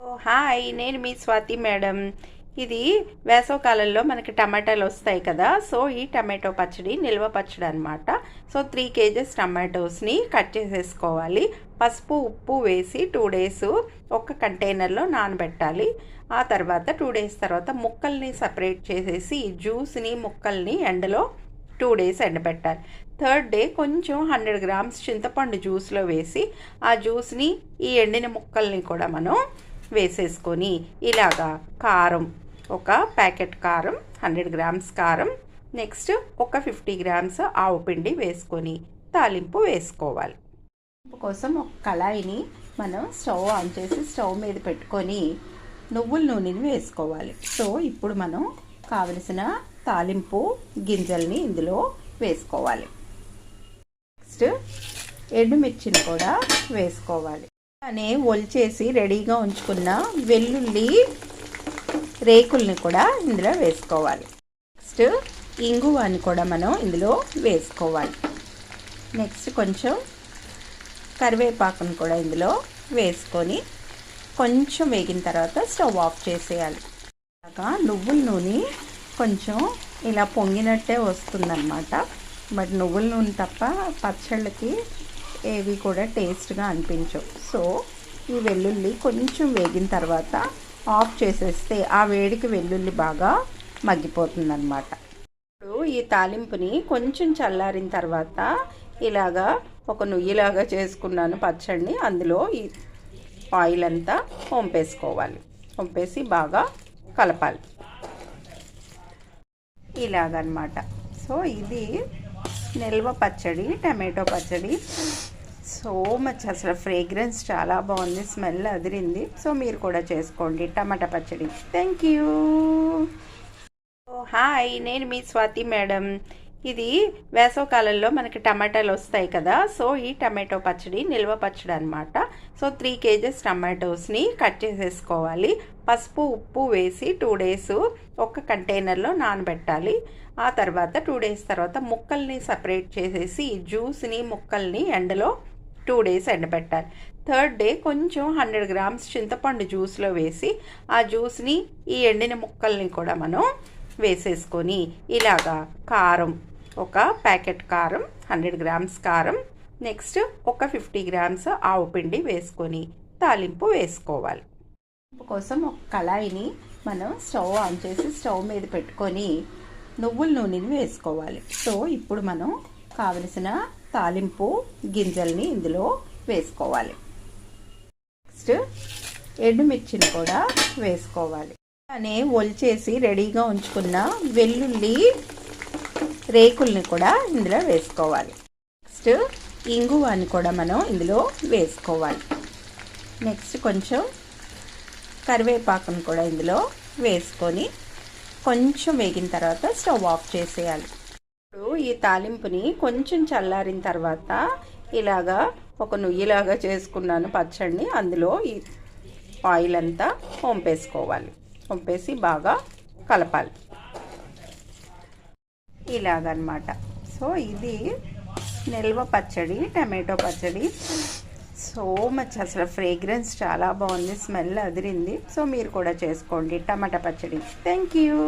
Hi నేను మీ Swathi madam. ఇది వేసవకాలంలో మనకి టమాటాలు వస్తాయి కదా సో ఈ టమాటో పచ్చడి నిల్వ పచ్చడి అనమాట సో త్రీ కేజెస్ టమాటోస్ని కట్ చేసేసుకోవాలి. పసుపు ఉప్పు వేసి టూ డేస్ ఒక కంటైనర్లో నానబెట్టాలి. ఆ తర్వాత టూ డేస్ తర్వాత ముక్కల్ని సపరేట్ చేసేసి జ్యూస్ని ముక్కల్ని ఎండలో టూ డేస్ ఎండబెట్టాలి. థర్డ్ డే కొంచెం హండ్రెడ్ గ్రామ్స్ చింతపండు జ్యూస్లో వేసి ఆ జ్యూస్ని ఈ ఎండిన ముక్కల్ని కూడా మనం వేసేసుకొని ఇలాగా కారం ఒక ప్యాకెట్ కారం హండ్రెడ్ గ్రామ్స్ కారం నెక్స్ట్ ఒక ఫిఫ్టీ గ్రామ్స్ ఆవు పిండి వేసుకొని తాలింపు వేసుకోవాలి. తాలింపు కోసం ఒక కళాయిని మనం స్టవ్ ఆన్ చేసి స్టవ్ మీద పెట్టుకొని నువ్వుల నూనెని వేసుకోవాలి. సో ఇప్పుడు మనం కావలసిన తాలింపు గింజల్ని ఇందులో వేసుకోవాలి. నెక్స్ట్ ఎండుమిర్చిని కూడా వేసుకోవాలి. అనే ఒలిచేసి రెడీగా ఉంచుకున్న వెల్లుల్లి రేకుల్ని కూడా ఇందులో వేసుకోవాలి. నెక్స్ట్ ఇంగువాని కూడా మనం ఇందులో వేసుకోవాలి. నెక్స్ట్ కొంచెం కరివేపాకును కూడా ఇందులో వేసుకొని కొంచెం వేగిన తర్వాత స్టవ్ ఆఫ్ చేసేయాలి. అలాగా నువ్వుల నూనె కొంచెం ఇలా పొంగినట్టే వస్తుందన్నమాట. బట్ నువ్వుల నూనె తప్ప పచ్చళ్ళకి ఏవి కూడా టేస్ట్గా అనిపించవు. సో ఈ వెల్లుల్లి కొంచెం వేగిన తర్వాత ఆఫ్ చేసేస్తే ఆ వేడికి వెల్లుల్లి బాగా మగ్గిపోతుందన్నమాట. ఇప్పుడు ఈ తాలింపుని కొంచెం చల్లారిన తర్వాత ఇలాగా ఒక నుయ్యిలాగా చేసుకున్నాను పచ్చడిని. అందులో ఈ ఆయిల్ అంతా వంపేసుకోవాలి. వంపేసి బాగా కలపాలి. ఇలాగనమాట సో ఇది నిల్వ పచ్చడి టమాటో పచ్చడి సో మచ్ అసలు ఫ్రేగ్రెన్స్ చాలా బాగుంది స్మెల్ అదిరింది. సో మీరు కూడా చేసుకోండి టమాటా పచ్చడి. Thank you. హాయ్ నేను మీ స్వాతి మేడం. ఇది వేసవకాలంలో మనకి టమాటాలు వస్తాయి కదా సో ఈ టమాటో పచ్చడి నిల్వ పచ్చడి అనమాట సో త్రీ కేజెస్ టమాటోస్ని కట్ చేసేసుకోవాలి. పసుపు ఉప్పు వేసి టూ డేస్ ఒక కంటైనర్లో నానబెట్టాలి. ఆ తర్వాత టూ డేస్ తర్వాత ముక్కల్ని సపరేట్ చేసేసి జ్యూస్ని ముక్కల్ని ఎండలో టూ డేస్ ఎండబెట్టాలి. థర్డ్ డే కొంచెం హండ్రెడ్ గ్రామ్స్ చింతపండు జ్యూస్లో వేసి ఆ జ్యూస్ని ఈ ఎండిన ముక్కల్ని కూడా మనం వేసేసుకొని ఇలాగా కారం ఒక ప్యాకెట్ కారం హండ్రెడ్ గ్రామ్స్ కారం నెక్స్ట్ ఒక ఫిఫ్టీ గ్రామ్స్ ఆవు పిండి వేసుకొని తాలింపు వేసుకోవాలి. తాలింపు కోసం ఒక కళాయిని మనం స్టవ్ ఆన్ చేసి స్టవ్ మీద పెట్టుకొని నువ్వుల నూనెని వేసుకోవాలి. సో ఇప్పుడు మనం కావలసిన తాలింపు గింజల్ని ఇందులో వేసుకోవాలి. నెక్స్ట్ ఎండుమిర్చిని కూడా వేసుకోవాలి. అలానే ఒలిచేసి రెడీగా ఉంచుకున్న వెల్లుల్లి రేకుల్ని కూడా ఇందులో వేసుకోవాలి. నెక్స్ట్ ఇంగువాని కూడా మనం ఇందులో వేసుకోవాలి. నెక్స్ట్ కొంచెం కరివేపాకును కూడా ఇందులో వేసుకొని కొంచెం వేగిన తర్వాత స్టవ్ ఆఫ్ చేసేయాలి. ఇప్పుడు ఈ తాలింపుని కొంచెం చల్లారిన తర్వాత ఇలాగా ఒక నుయ్యిలాగా చేసుకున్నాను పచ్చడిని. అందులో ఈ ఆయిల్ అంతా వంపేసుకోవాలి. వంపేసి బాగా కలపాలి. ఇలాగనమాట. సో ఇది నిల్వ పచ్చడి టమాటో పచ్చడి. సో మచ్ అసలు ఫ్రేగ్రెన్స్ చాలా బాగుంది. స్మెల్ అదిరింది. సో మీరు కూడా చేసుకోండి టమాటా పచ్చడి. Thank you.